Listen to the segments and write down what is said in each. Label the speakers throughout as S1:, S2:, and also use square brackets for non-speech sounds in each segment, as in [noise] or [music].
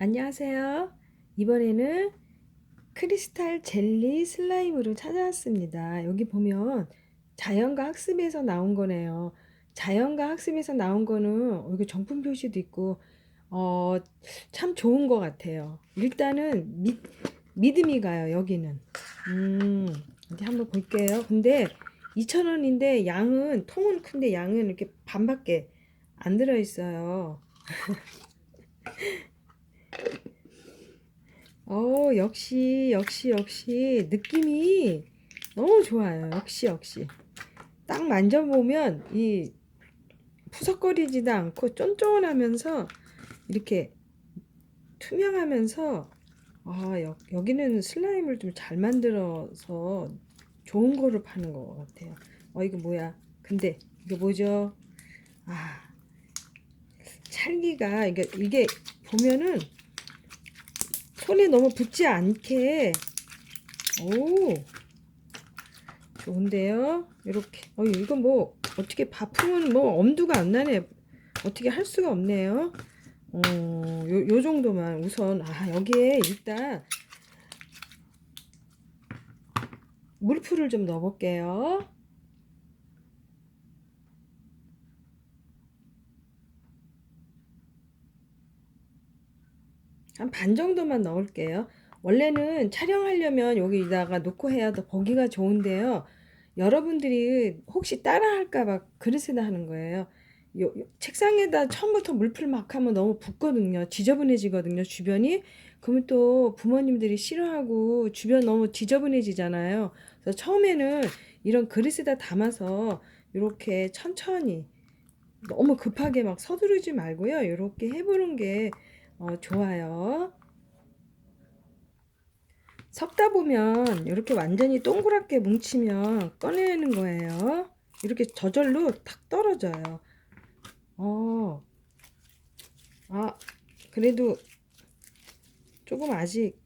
S1: 안녕하세요. 이번에는 크리스탈 젤리 슬라임으로 찾아왔습니다. 여기 보면 자연과 학습에서 나온 거네요. 자연과 학습에서 나온 거는 여기 정품 표시도 있고 어, 참 좋은 것 같아요. 일단은 믿, 믿음이 가요, 여기는. 음, 어디 한번 볼게요. 근데 2,000원인데 양은, 통은 큰데 양은 이렇게 반밖에 안 들어있어요. [laughs] 어, 역시, 역시, 역시, 느낌이 너무 좋아요. 역시, 역시. 딱 만져보면, 이, 푸석거리지도 않고 쫀쫀하면서, 이렇게 투명하면서, 아, 여, 여기는 슬라임을 좀 잘 만들어서 좋은 거를 파는 것 같아요. 어, 이거 뭐야? 근데, 이게 뭐죠? 아, 찰기가, 이게, 이게 보면은, 손에 너무 붙지 않게. 오. 좋은데요? 이렇게. 어 이거 뭐 어떻게 바풍은 뭐 엄두가 안 나네. 어떻게 할 수가 없네요. 어 요 요 정도만 우선. 아 여기에 일단 물풀을 좀 넣어 볼게요 한 반 정도만 넣을게요. 원래는 촬영하려면 여기다가 놓고 해야 더 보기가 좋은데요. 여러분들이 혹시 따라 할까봐 그릇에다 하는 거예요. 요, 요 책상에다 처음부터 물풀 막 하면 너무 붓거든요. 지저분해지거든요, 주변이. 그러면 또 부모님들이 싫어하고 주변 너무 지저분해지잖아요. 그래서 처음에는 이런 그릇에다 담아서 이렇게 천천히 너무 급하게 막 서두르지 말고요. 이렇게 해보는 게 어, 좋아요. 섞다 보면 이렇게 완전히 동그랗게 뭉치면 꺼내는 거예요. 이렇게 저절로 탁 떨어져요. 어, 아, 그래도 조금 아직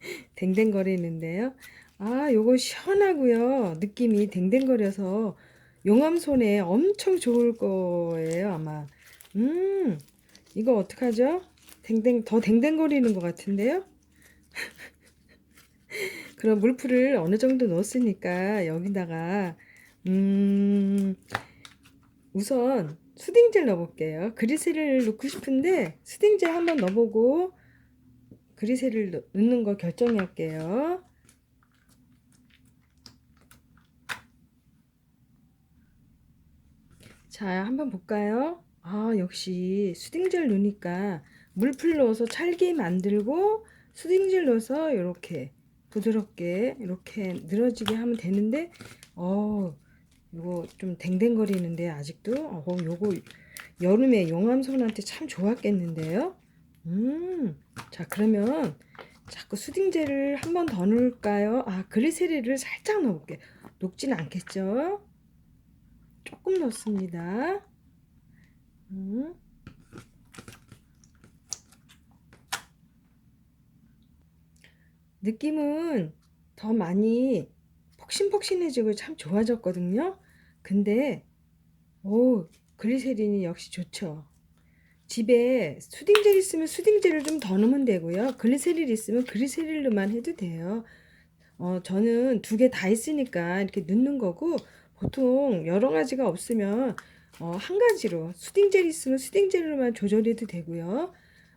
S1: [laughs] 댕댕거리는데요. 아, 요거 시원하고요. 느낌이 댕댕거려서 용암손에 엄청 좋을 거예요, 아마. 음, 이거 어떡하죠? 댕댕, 더 댕댕거리는 것 같은데요? [laughs] 그럼 물풀을 어느 정도 넣었으니까 여기다가, 음, 우선 수딩젤 넣어볼게요. 그리셀을 넣고 싶은데 수딩젤 한번 넣어보고 넣- 넣는 거 결정할게요. 자, 한번 볼까요? 아, 역시 수딩젤 넣으니까 물풀 넣어서 찰게 만들고 수딩젤 넣어서 이렇게 부드럽게 이렇게 늘어지게 하면 되는데 어, 요거 좀 댕댕거리는데 아직도 어, 요거 여름에 용암손한테 참 좋았겠는데요. 음, 자 그러면 자꾸 수딩젤을 한 번 더 넣을까요? 아, 그리세리를 살짝 넣어볼게요. 녹진 않겠죠? 조금 넣습니다. 음. 느낌은 더 많이 폭신폭신해지고 참 좋아졌거든요. 근데 오 글리세린이 역시 좋죠. 집에 수딩젤 있으면 수딩젤을 좀 더 넣으면 되고요. 글리세릴 있으면 글리세릴로만 해도 돼요. 어, 저는 두 개 다 있으니까 이렇게 넣는 거고 보통 여러 가지가 없으면 어, 한 가지로 수딩젤 있으면 수딩젤로만 조절해도 되고요.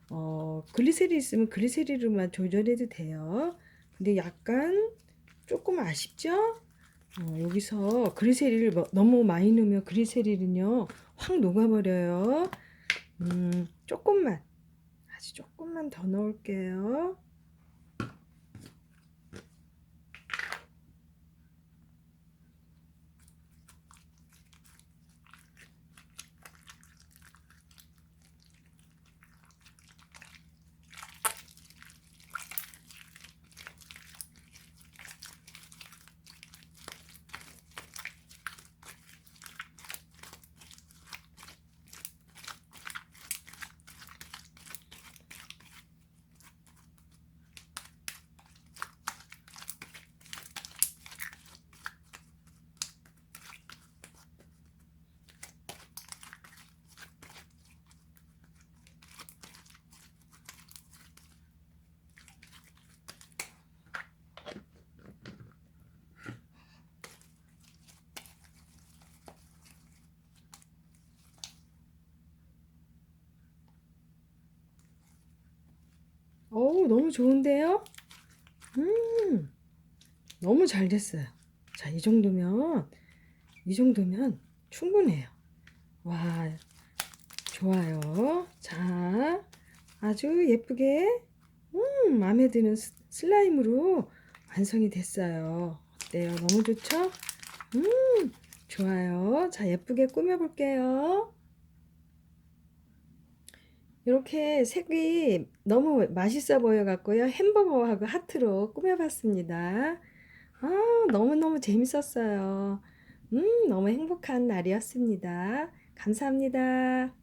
S1: 어, 글리세릴 있으면 글리세릴로만 조절해도 돼요. 근데 약간 조금 아쉽죠? 어, 여기서 그리세릴을 뭐- 너무 많이 넣으면 그리세릴은요 확 녹아버려요. 음, 조금만 아주 조금만 더 넣을게요. 오, 너무 좋은데요? 음, 너무 잘 됐어요. 자, 이 정도면, 이 정도면 충분해요. 와, 좋아요. 자, 아주 예쁘게, 음, 마음에 드는 스- 슬라임으로 완성이 됐어요. 어때요? 너무 좋죠? 음, 좋아요. 자, 예쁘게 꾸며볼게요. 이렇게 색이 너무 맛있어 보여갖고요. 햄버거하고 하트로 꾸며봤습니다. 아, 너무너무 재밌었어요. 음, 너무 행복한 날이었습니다. 감사합니다.